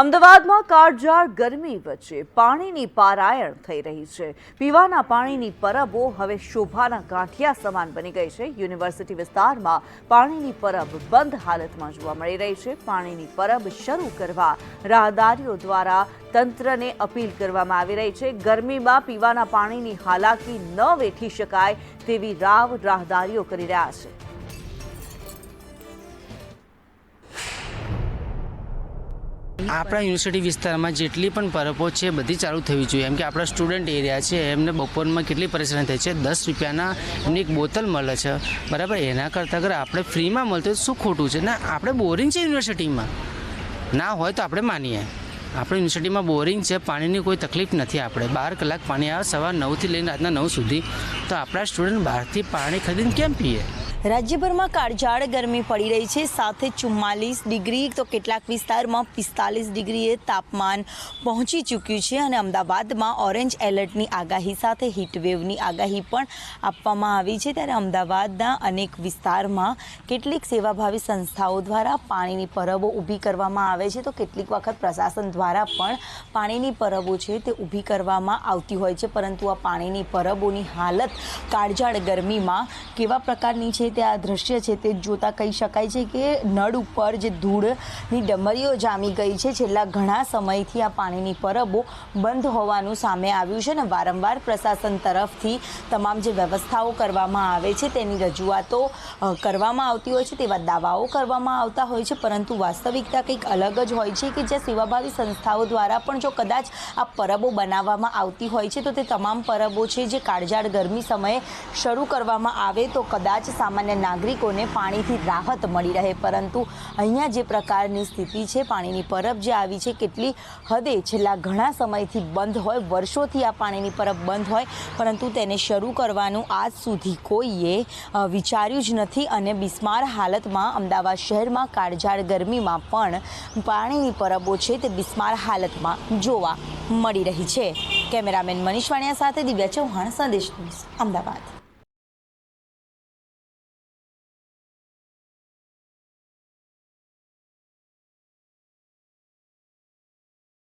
અમદાવાદમાં કાળઝાળ ગરમી વચ્ચે પાણીની પારાયણ થઈ રહી છે. પીવાના પાણીની પરબો હવે શોભાના ગાંઠિયા સમાન બની ગઈ છે. યુનિવર્સિટી વિસ્તારમાં પાણીની પરબ બંધ હાલતમાં જોવા મળી રહી છે. પાણીની પરબ શરૂ કરવા રાહદારીઓ દ્વારા તંત્રને અપીલ કરવામાં આવી રહી છે. ગરમીમાં પીવાના પાણીની હાલાકી ન વેઠી શકાય તેવી રાવ રાહદારીઓ કરી રહ્યા છે. આપણા યુનિવર્સિટી વિસ્તારમાં જેટલી પણ પરપો છે, બધી ચાલુ થવી જોઈએ. એમ કે આપણા સ્ટુડન્ટ એરિયા છે, એમને બપોરમાં કેટલી પરેશાની થાય છે? દસ રૂપિયાના એમની એક બોતલ મળે છે. બરાબર? એના કરતાં અગર આપણે ફ્રીમાં મળતું હોય શું ખોટું છે? ના, આપણે બોરિંગ છે યુનિવર્સિટીમાં. ના હોય તો આપણે માનીએ. આપણે યુનિવર્સિટીમાં બોરિંગ છે, પાણીની કોઈ તકલીફ નથી આપણે. બાર કલાક પાણી આવે, સવાર નવથી લઈને રાતના નવ સુધી. તો આપણા સ્ટુડન્ટ બહારથી પાણી ખરીદીને કેમ પીએ? રાજ્યભરમાં કાળઝાળ ગરમી પડી રહી છે. સાથે ચુમ્માલીસ ડિગ્રી, તો કેટલાક વિસ્તારમાં પિસ્તાલીસ ડિગ્રીએ તાપમાન પહોંચી ચૂક્યું છે અને અમદાવાદમાં ઓરેન્જ એલર્ટની આગાહી સાથે હીટવેવની આગાહી પણ આપવામાં આવી છે. ત્યારે અમદાવાદના અનેક વિસ્તારમાં કેટલીક સેવાભાવી સંસ્થાઓ દ્વારા પાણીની પરબો ઊભી કરવામાં આવે છે. તો કેટલીક વખત પ્રશાસન દ્વારા પણ પાણીની પરબો છે તે ઊભી કરવામાં આવતી હોય છે. પરંતુ આ પાણીની પરબોની હાલત કાળઝાળ ગરમીમાં કેવા પ્રકારની છે તે આ દ્રશ્ય છે તે જોતા કહી શકાય છે કે નળ ઉપર જે ધૂળની ડમરીઓ જામી ગઈ છે. છેલ્લા ઘણા સમયથી આ પાણીની પરબો બંધ હોવાનું સામે આવ્યું છે ને વારંવાર પ્રશાસન તરફથી તમામ જે વ્યવસ્થાઓ કરવામાં આવે છે તેની રજૂઆતો કરવામાં આવતી હોય છે તેવા દાવાઓ કરવામાં આવતા હોય છે. પરંતુ વાસ્તવિકતા કંઈક અલગ જ હોય છે કે જે સેવાભાવી સંસ્થાઓ દ્વારા પણ જો કદાચ આ પરબો બનાવવામાં આવતી હોય છે તો તે તમામ પરબો છે જે કાળઝાળ ગરમી સમયે શરૂ કરવામાં આવે તો કદાચ સામાન્ય નાગરિકોને પાણીથી રાહત મળી રહે, પરંતુ અહીંયા જે પ્રકારની સ્થિતિ છે, પાણીની પરબ જે આવી છે, કેટલી હદે છેલ્લા ઘણા સમયથી બંધ હોય, વર્ષોથી આ પાણીની પરબ બંધ હોય, પરંતુ તેને શરૂ કરવાનું આજ સુધી કોઈએ વિચાર્યું જ નથી અને બિસ્માર હાલતમાં અમદાવાદ શહેરમાં કાળઝાળ ગરમીમાં પણ પાણીની પરબો છે તે બિસ્માર હાલતમાં જોવા મળી રહી છે. કેમેરામેન મનીષ વાણિયા સાથે દિવ્યા ચૌહાણ, સંદેશ ન્યૂઝ, અમદાવાદ.